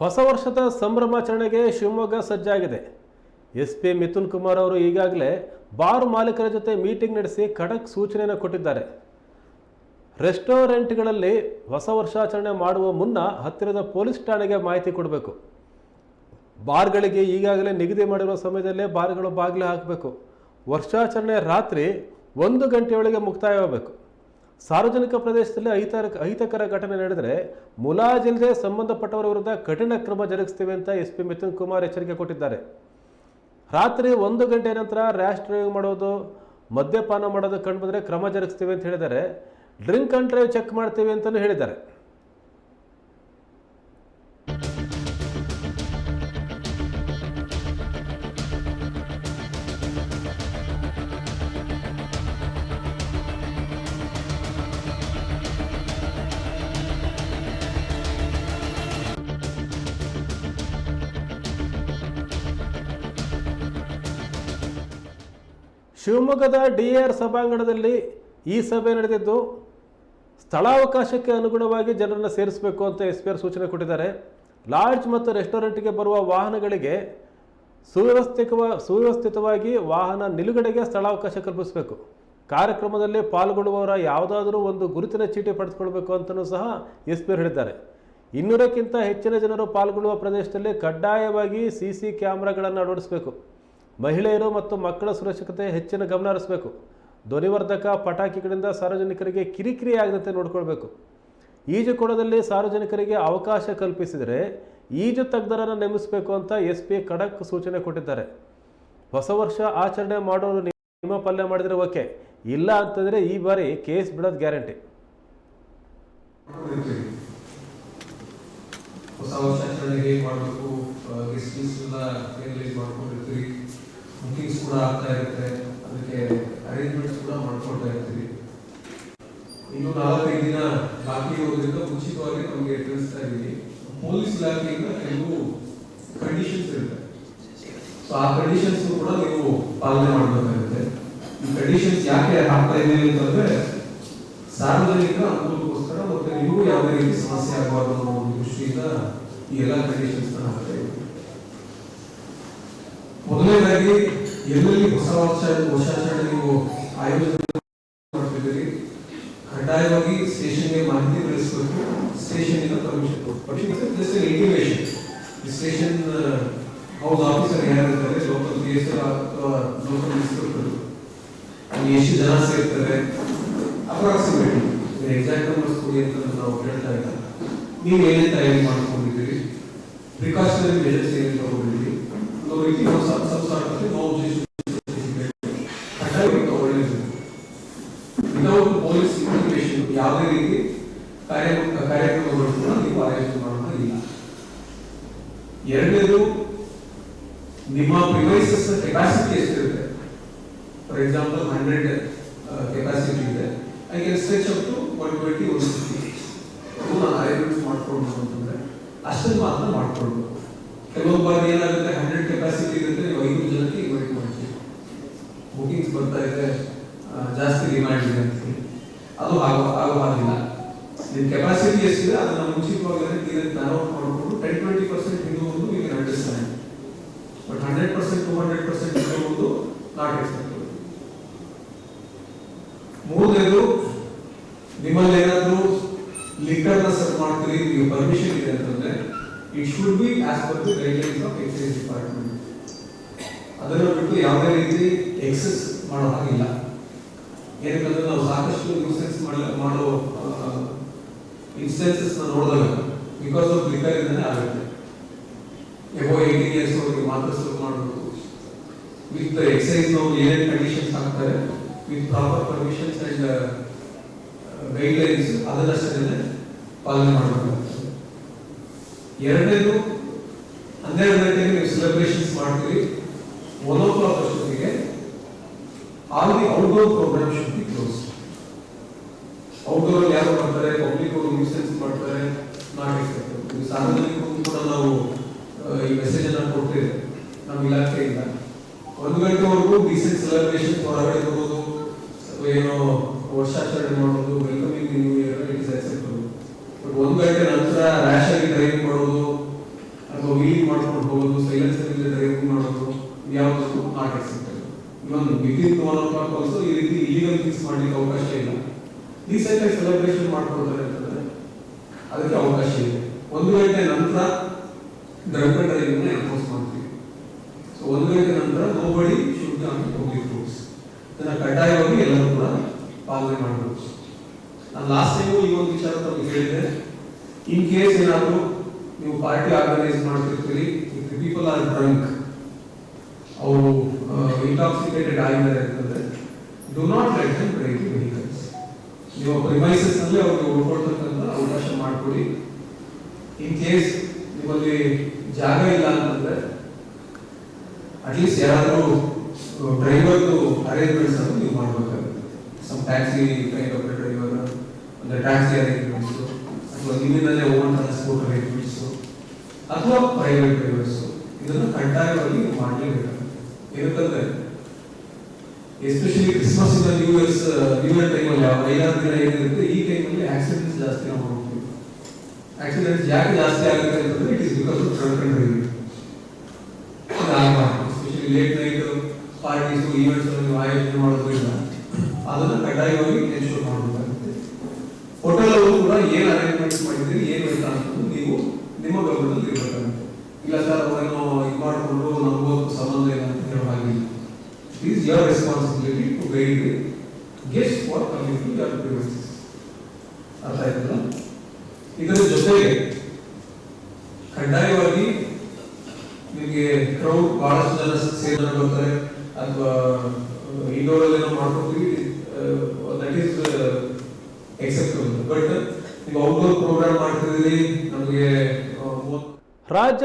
ಹೊಸ ವರ್ಷದ ಸಂಭ್ರಮಾಚರಣೆಗೆ ಶಿವಮೊಗ್ಗ ಸಜ್ಜಾಗಿದೆ. ಎಸ್ ಪಿ ಮಿಥುನ್ ಕುಮಾರ್ ಅವರು ಈಗಾಗಲೇ ಬಾರ್ ಮಾಲೀಕರ ಜೊತೆ ಮೀಟಿಂಗ್ ನಡೆಸಿ ಖಡಕ್ ಸೂಚನೆಯನ್ನು ಕೊಟ್ಟಿದ್ದಾರೆ. ರೆಸ್ಟೋರೆಂಟ್ಗಳಲ್ಲಿ ಹೊಸ ವರ್ಷಾಚರಣೆ ಮಾಡುವ ಮುನ್ನ ಹತ್ತಿರದ ಪೊಲೀಸ್ ಠಾಣೆಗೆ ಮಾಹಿತಿ ಕೊಡಬೇಕು. ಬಾರ್ಗಳಿಗೆ ಈಗಾಗಲೇ ನಿಗದಿ ಮಾಡಿರುವ ಸಮಯದಲ್ಲೇ ಬಾರ್ಗಳು ಬಾಗಿಲು ಹಾಕಬೇಕು. ವರ್ಷಾಚರಣೆ ರಾತ್ರಿ ಒಂದು ಗಂಟೆಯೊಳಗೆ ಮುಕ್ತಾಯವಾಗಬೇಕು. ಸಾರ್ವಜನಿಕ ಪ್ರದೇಶದಲ್ಲಿ ಅಹಿತರ ಅಹಿತಕರ ಘಟನೆ ನಡೆದರೆ ಮುಲಾಜಿಲ್ಲದೆ ಸಂಬಂಧಪಟ್ಟವರ ವಿರುದ್ಧ ಕಠಿಣ ಕ್ರಮ ಜರುಗಿಸ್ತೇವೆ ಅಂತ ಎಸ್ ಪಿ ಮಿಥುನ್ ಕುಮಾರ್ ಎಚ್ಚರಿಕೆ ಕೊಟ್ಟಿದ್ದಾರೆ. ರಾತ್ರಿ ಒಂದು ಗಂಟೆ ನಂತರ ರ್ಯಾಶ್ ಡ್ರೈವಿಂಗ್ ಮಾಡೋದು, ಮದ್ಯಪಾನ ಮಾಡೋದು ಕಂಡು ಬಂದರೆ ಕ್ರಮ ಜರುಗಿಸ್ತೀವಿ ಅಂತ ಹೇಳಿದ್ದಾರೆ. ಡ್ರಿಂಕ್ ಆ್ಯಂಡ್ ಡ್ರೈವ್ ಚೆಕ್ ಮಾಡ್ತೀವಿ ಅಂತಲೂ ಹೇಳಿದ್ದಾರೆ. ಶಿವಮೊಗ್ಗದ ಡಿ ಆರ್ ಸಭಾಂಗಣದಲ್ಲಿ ಈ ಸಭೆ ನಡೆದಿದ್ದು ಸ್ಥಳಾವಕಾಶಕ್ಕೆ ಅನುಗುಣವಾಗಿ ಜನರನ್ನು ಸೇರಿಸಬೇಕು ಅಂತ ಎಸ್ ಪಿ ಆರ್ ಸೂಚನೆ ಕೊಟ್ಟಿದ್ದಾರೆ. ಲಾಡ್ಜ್ ಮತ್ತು ರೆಸ್ಟೋರೆಂಟ್ಗೆ ಬರುವ ವಾಹನಗಳಿಗೆ ಸುವ್ಯವಸ್ಥಿತವ ಸುವ್ಯವಸ್ಥಿತವಾಗಿ ವಾಹನ ನಿಲುಗಡೆಗೆ ಸ್ಥಳಾವಕಾಶ ಕಲ್ಪಿಸಬೇಕು. ಕಾರ್ಯಕ್ರಮದಲ್ಲಿ ಪಾಲ್ಗೊಳ್ಳುವವರ ಯಾವುದಾದರೂ ಒಂದು ಗುರುತಿನ ಚೀಟಿ ಪಡೆದುಕೊಳ್ಬೇಕು ಅಂತಲೂ ಸಹ ಎಸ್ ಪಿ ಹೇಳಿದ್ದಾರೆ. ಇನ್ನೂರಕ್ಕಿಂತ ಹೆಚ್ಚಿನ ಜನರು ಪಾಲ್ಗೊಳ್ಳುವ ಪ್ರದೇಶದಲ್ಲಿ ಕಡ್ಡಾಯವಾಗಿ ಸಿ ಸಿ ಕ್ಯಾಮ್ರಾಗಳನ್ನು ಅಳವಡಿಸಬೇಕು. ಮಹಿಳೆಯರು ಮತ್ತು ಮಕ್ಕಳ ಸುರಕ್ಷತೆ ಹೆಚ್ಚಿನ ಗಮನ ಹರಿಸಬೇಕು. ಧ್ವನಿವರ್ಧಕ ಪಟಾಕಿಗಳಿಂದ ಸಾರ್ವಜನಿಕರಿಗೆ ಕಿರಿಕಿರಿ ಆಗದಂತೆ ನೋಡಿಕೊಳ್ಬೇಕು. ಈಜುಕೊಳದಲ್ಲಿ ಸಾರ್ವಜನಿಕರಿಗೆ ಅವಕಾಶ ಕಲ್ಪಿಸಿದರೆ ಈಜು ತಜ್ಞರನ್ನು ನೇಮಿಸಬೇಕು ಅಂತ ಎಸ್ ಪಿ ಖಡಕ್ ಸೂಚನೆ ಕೊಟ್ಟಿದ್ದಾರೆ. ಹೊಸ ವರ್ಷ ಆಚರಣೆ ಮಾಡೋರು ನಿಮ್ಮ ಪಲ್ಯ ಮಾಡಿದರೆ ಓಕೆ, ಇಲ್ಲ ಅಂತಂದರೆ ಈ ಬಾರಿ ಕೇಸ್ ಬಿಡೋದು ಗ್ಯಾರಂಟಿ. ಹೊಸ ಮಾಡಬೇಕು ಬುಕಿಂಗ್ಸ್ ಕೂಡ ಆಗ್ತಾ ಇರುತ್ತೆ. ಅದಕ್ಕೆ ಅರೇಂಜ್ಮೆಂಟ್ಸ್ ಕೂಡ ಮಾಡ್ಕೊಳ್ತಾ ಇರ್ತೀವಿ. ಇನ್ನು ನಾಲ್ಕೈದು ದಿನ ಬಾಕಿ ಇರೋದ್ರಿಂದ ಮುಂಚಿತವಾಗಿ ನಮಗೆ ತಿಳಿಸ್ತಾ ಇದ್ದೀವಿ. ಪೊಲೀಸ್ ಇಲಾಖೆಯಿಂದ ಕೆಲವು ಕಂಡೀಷನ್ಸ್ ಇರುತ್ತೆ. ಸೊ ಆ ಕಂಡೀಷನ್ಸ್ ಕೂಡ ನೀವು ಪಾಲನೆ ಮಾಡಬೇಕಾಗುತ್ತೆ. ಈ ಕಂಡೀಷನ್ಸ್ ಯಾಕೆ ಹಾಕ್ತಾ ಇದ್ದೀವಿ ಅಂತಂದ್ರೆ, ಸಾರ್ವಜನಿಕರ ಅನುಕೂಲಕ್ಕೋಸ್ಕರ ಮತ್ತೆ ನೀವು ಯಾವುದೇ ರೀತಿ ಸಮಸ್ಯೆ ಆಗಬಾರ್ದು ಅನ್ನೋ ಒಂದು ದೃಷ್ಟಿಯಿಂದ ಈ ಎಲ್ಲ ಕಂಡೀಷನ್ಸ್ ಹಾಕ್ತಾ ಇದ್ದೀವಿ. ಮೊದಲನೇದಾಗಿ ಎಲ್ಲೆಲ್ಲಿ ಹೊಸ ವರ್ಷ ವರ್ಷಾಚರಣೆ ನೀವು ಆಯೋಜನೆ ಮಾಡ್ತಿದ್ದೀರಿ, ಕಡ್ಡಾಯವಾಗಿ ಸ್ಟೇಷನ್ಗೆ ಮಾಹಿತಿ ತಿಳಿಸಬೇಕು. ಸ್ಟೇಷನ್ ಇಂದ permission permission plus intimation station house officer ಯಾರಿರ್ತಾರೆ ಲೋಕಲ್ ಪಿ ಎಸ್ ಅಥವಾ ಲೋಕಲ್ ಇನ್ಸ್ಪೆಕ್ಟರ್ ಅಲ್ಲಿ ಎಷ್ಟು ಜನ ಸೇರ್ತಾರೆ? ಅಪ್ರಾಕ್ಸಿಮೇಟ್ ಎಕ್ಸಾಕ್ಟ್ ನಂಬರ್ಸ್ ಕೊಡಿ ಅಂತ ನಾವು ಹೇಳ್ತಾ ಇಲ್ಲ ನೀವು ಏನೇ ತಯಾರಿ ಮಾಡ್ಕೊಂಡಿದ್ದೀರಿ? ಪ್ರಿಕಾಷನರಿ ಮೆಜರ್ಸ್ ಏನೇನು ತಗೊಂಡಿದ್ದೀರಿ? ಕಡ್ಡಾಯವಾಗಿ ತಗೊಳ್ಳಿದ್ದೀವಿ ವಿತೌಟ್ ಪೊಲೀಸ್ ಇನ್ಫಾರ್ಮೇಶನ್ ಯಾವುದೇ ರೀತಿ ಕಾರ್ಯ ಕಾರ್ಯಕ್ರಮಗಳು ಕೂಡ ನೀವು ಆಯೋಜನೆ ಎರಡನೇದು ನಿಮ್ಮ ಪ್ರಿವೈಸಸ್ ಕೆಪಾಸಿಟಿ ಎಷ್ಟಿರುತ್ತೆ ಫಾರ್ ಎಕ್ಸಾಂಪಲ್ ಹಂಡ್ರೆಡ್ ಕೆಪಾಸಿಟಿ ಇದೆ I can stretch up to one twenty one fifty ನಾನು ಅರೇಂಜ್ಮೆಂಟ್ಸ್ ಮಾಡ್ಕೊಂಡು ಅಷ್ಟನ್ನು ಮಾತ್ರ ಕೆಲವೊಂದು ಏನಾಗುತ್ತೆ ಹಂಡ್ರೆಡ್ ಕೆಪಾಸಿಟಿ ಇರುತ್ತೆ ನೀವು ಐದು ಜನಕ್ಕೆ ಇನ್ವೈಟ್ ಮಾಡ್ತೀವಿ ಬುಕಿಂಗ್ಸ್ ಬರ್ತಾ ಇದೆ ಆ, ಜಾಸ್ತಿ ಡಿಮ್ಯಾಂಡ್ ಇದೆ ಅಂತ ಹೇಳಿ ಅದು ಆಗೋ ಆಗೋ ಹಾಗಿಲ್ಲ ನಿಮ್ಮ ಕೆಪಾಸಿಟಿ ಎಷ್ಟಿದೆ ಅದನ್ನ ಮುಂಚಿತವಾಗಿ ಇದನ್ನು ಅನೌಟ್ ಮಾಡಿಕೊಂಡು ಟೆನ್ ಟ್ವೆಂಟಿ ಪರ್ಸೆಂಟ್ ಇದು ಒಂದು ಈಗ understand but hundred percent to hundred percent ಇರುವುದು ನಾಟ್ ಎಕ್ಸೆಪ್ಟಬಲ್ ಮೂರನೇದು ನಿಮ್ಮಲ್ಲಿ ಏನಾದರೂ ಲಿಕ್ಕರ್ನ ಸರ್ವ್ ಮಾಡ್ತೀರಿ ನೀವು ಪರ್ಮಿಷನ್ ಇದೆ ಅಂತಂದ್ರೆ it should be as per the guidelines of excise department ಅದನ್ನು ಬಿಟ್ಟು ಯಾವುದೇ ರೀತಿ ಎಕ್ಸಸ್ ಮಾಡೋ ಹಾಗಿಲ್ಲ. ಏನಕ್ಕಂದ್ರೆ ನಾವು ಸಾಕಷ್ಟು ನ್ಯೂಸೆನ್ಸ್ ಮಾಡೋ ಇನ್ಸ್ಟೆನ್ಸಸ್ ನೋಡಿದಾಗ ಬಿಕಾಸ್ ಆಫ್ ಲಿಕ್ಕರ್ ಇಂದನೇ ಆಗುತ್ತೆ. ಎಬೋ ಏಯ್ಟೀನ್ ಇಯರ್ಸ್ ಅವರಿಗೆ ಮಾತ್ರ ಸರ್ವ್ ಮಾಡಬೇಕು. ವಿತ್ ಎಕ್ಸೈಸ್ ನಾವು ಏನೇನು ಕಂಡೀಷನ್ಸ್ ಹಾಕ್ತಾರೆ with proper permissions and guidelines ಅದನ್ನಷ್ಟೇ ಪಾಲನೆ ಮಾಡಬೇಕಾಗ್ತದೆ ಎರಡನೇದು ಹನ್ನೆರಡು ಗಂಟೆಗೆ ನೀವು ಸೆಲೆಬ್ರೇಷನ್ಸ್ ಮಾಡ್ತೀರಿ. ಒನ್ ಓ ಕ್ಲಾಕ್ ಅಷ್ಟೊತ್ತಿಗೆ all the outdoor programme should be close outdoor ಯಾರು ಮಾಡ್ತಾರೆ ಪಬ್ಲಿಕ್ ಅವರು ನ್ಯೂಸೆನ್ಸ್ ಮಾಡ್ತಾರೆ ನಾಟ್ ಎಕ್ಸೆಪ್ಟಬಲ್ ಸಾರ್ವಜನಿಕರಿಗೂ ಕೂಡ ನಾವು ಈ ಮೆಸೇಜ್ ಅನ್ನ ಕೊಟ್ಟಿದೆ ನಮ್ಮ ಇಲಾಖೆಯಿಂದ ಒಂದು ಗಂಟೆವರೆಗೂ ಡಿಸೆಂಟ್ ಸೆಲೆಬ್ರೇಷನ್ ಹೊರಗಡೆ ಬರೋದು ಏನೋ ವರ್ಷಾಚರಣೆ ಮಾಡೋದು welcoming new year it is acceptable but ಒಂದು ಗಂಟೆ ನಂತರ ರ್ಯಾಶ್ ಆಗಿ ಡ್ರೈವಿಂಗ್ ಮಾಡೋದು ಅಥವಾ ವೀಲಿಂಗ್ ಮಾಡ್ಕೊಂಡು ಹೋಗೋದು ಸೈಲೆನ್ಸರ್ ಇಲ್ಲದೆ ಡ್ರೈವಿಂಗ್ ಮಾಡೋದು ಯಾವುದು not acceptable. Even within one o'clock ಈ ರೀತಿ ಇಲಿಗಲ್ ಥಿಂಗ್ಸ್ ಮಾಡ್ಲಿಕ್ಕೆ ಅವಕಾಶ ಇಲ್ಲ. ರೀಸೆಂಟ್ ಆಗಿ ಸೆಲೆಬ್ರೇಷನ್ ಮಾಡ್ಕೊಳ್ತಾರೆ ಅಂತಂದ್ರೆ ಅದಕ್ಕೆ ಅವಕಾಶ ಇದೆ. ಒಂದು ಗಂಟೆ ನಂತರ ಡ್ರಂಕ್ ಅಂಡ್ ಡ್ರೈವಿಂಗ್ ಎನ್ಫೋರ್ಸ್ ಮಾಡ್ತೀವಿ. ಸೊ ಒಂದು ಗಂಟೆ ನಂತರ ನೋ ಶುದ್ಧ ಹೋಗಿ ರೂಲ್ಸ್ ಇದನ್ನ ಕಡ್ಡಾಯವಾಗಿ ಎಲ್ಲರೂ ಕೂಡ ಪಾಲನೆ ಮಾಡಬೇಕು ನಾನು ಲಾಸ್ಟ್ ಟೈಮು ಈ ಒಂದು ವಿಚಾರ ತಮಗೆ ಇನ್ ಕೇಸ್ ಏನಾದರೂ ನೀವು ಪಾರ್ಟಿ ಆರ್ಗನೈಸ್ ಮಾಡ್ತಿರ್ತೀರಿ ಇಫ್ ಪೀಪಲ್ ಆರ್ ಡ್ರಂಕ್ ಅವರು ಇಂಟಾಕ್ಸಿಕೇಟೆಡ್ ಆಗಿದ್ದಾರೆ ಅಂತಂದ್ರೆ do not let them drive vehicles ನೀವು ಪ್ರಿಮೈಸಸ್ನಲ್ಲಿ ಅವ್ರಿಗೆ ಉಳ್ಕೊಳ್ತಕ್ಕಂಥ ಅವಕಾಶ ಮಾಡಿಕೊಡಿ. ಇನ್ ಕೇಸ್ ನಿಮ್ಮಲ್ಲಿ ಜಾಗ ಇಲ್ಲ ಅಂತಂದ್ರೆ ಅಟ್ಲೀಸ್ಟ್ ಯಾರಾದರೂ ಡ್ರೈವರ್ದು ಅರೇಂಜ್ಮೆಂಟ್ಸ್ ಅನ್ನು ನೀವು ಮಾಡಬೇಕಾಗುತ್ತೆ. ಸಮ್ ಟ್ಯಾಕ್ಸಿ ಕೈಂಡ್ ಆಫ್ ಅಂದ್ರೆ ಟ್ಯಾಕ್ಸಿ ಅರೇಂಜ್ಮೆಂಟ್ಸ್ ಅಥವಾ ನಿಮ್ಮಿಂದಲೇ ಓನ್ ಟ್ರಾನ್ಸ್ಪೋರ್ಟ್ ಅರೇಂಜ್ಮೆಂಟ್ಸ್ ಅಥವಾ ಪ್ರೈವೇಟ್ ಡ್ರೈವರ್ಸ್ ಇದನ್ನ ಕಡ್ಡಾಯವಾಗಿ ನೀವು ಮಾಡಲೇಬೇಕಾಗುತ್ತೆ ಏನಕ್ಕಂದ್ರೆ ಎಸ್ಪೆಷಲಿ ಕ್ರಿಸ್ಮಸ್ ಇಂದ ನ್ಯೂ ಇಯರ್ಸ್ ನ್ಯೂ ಇಯರ್ ಟೈಮಲ್ಲಿ ಯಾವ ಐದಾರು ದಿನ ಏನಿರುತ್ತೆ ಈ ಟೈಮಲ್ಲಿ ಆಕ್ಸಿಡೆಂಟ್ಸ್ ಜಾಸ್ತಿ ನಾವು ನೋಡ್ತೀವಿ ಆಕ್ಸಿಡೆಂಟ್ಸ್ ಯಾಕೆ ಜಾಸ್ತಿ ಆಗುತ್ತೆ ಅಂತಂದ್ರೆ it is because of drunk and driving especially late night parties events ನೀವು ಆಯೋಜನೆ ಮಾಡೋದ್ರಿಂದ ಅದನ್ನ ಕಡ್ಡಾಯವಾಗಿ ಎನ್ಶೋರ್ ಮಾಡಬೇಕಾಗುತ್ತೆ ಹೋಟೆಲ್ ಅವರು ಕೂಡ ಏನ್ ಅರೇಂಜ್ಮೆಂಟ್ಸ್ ಮಾಡಿದ್ರಿ ಏನ್ ಬೇಕಾ ಅಂತ ನೀವು ನಿಮ್ಮ ಗಮನದಲ್ಲಿ ಇರಬೇಕಾಗುತ್ತೆ ಇಲ್ಲ ಸರ್ ಅವರೇನೋ ಇದು ಮಾಡಿಕೊಂಡು ನಮಗೂ ಅದಕ್ಕೂ ಸಂಬಂಧ ಇಲ್ಲ ಅಂತ ಹೇಳೋ ಹಾಗಿಲ್ಲ it is your responsibility to guide guest for coming to your premises ಅರ್ಥ ಆಯ್ತಲ್ಲ ಇದರ ಜೊತೆಗೆ ಕಡ್ಡಾಯವಾಗಿ ನಿಮಗೆ ಕ್ರೌಡ್ ಬಹಳಷ್ಟು ಜನ ಸೇರಿ ಬರ್ತಾರೆ ಅಥವಾ ಇಂಡೋರ್ ಅಲ್ಲಿ ನಾವು ಮಾಡ್ಕೊತೀವಿ ದಟ್ ಈಸ್ ಎಕ್ಸೆಪ್ಟಬಲ್ ಬಟ್ ನೀವು ಔಟ್ಡೋರ್ ಪ್ರೋಗ್ರಾಮ್ ಮಾಡ್ತಿದ್ದೀರಿ ನಮಗೆ ರಾಜ್ಯದ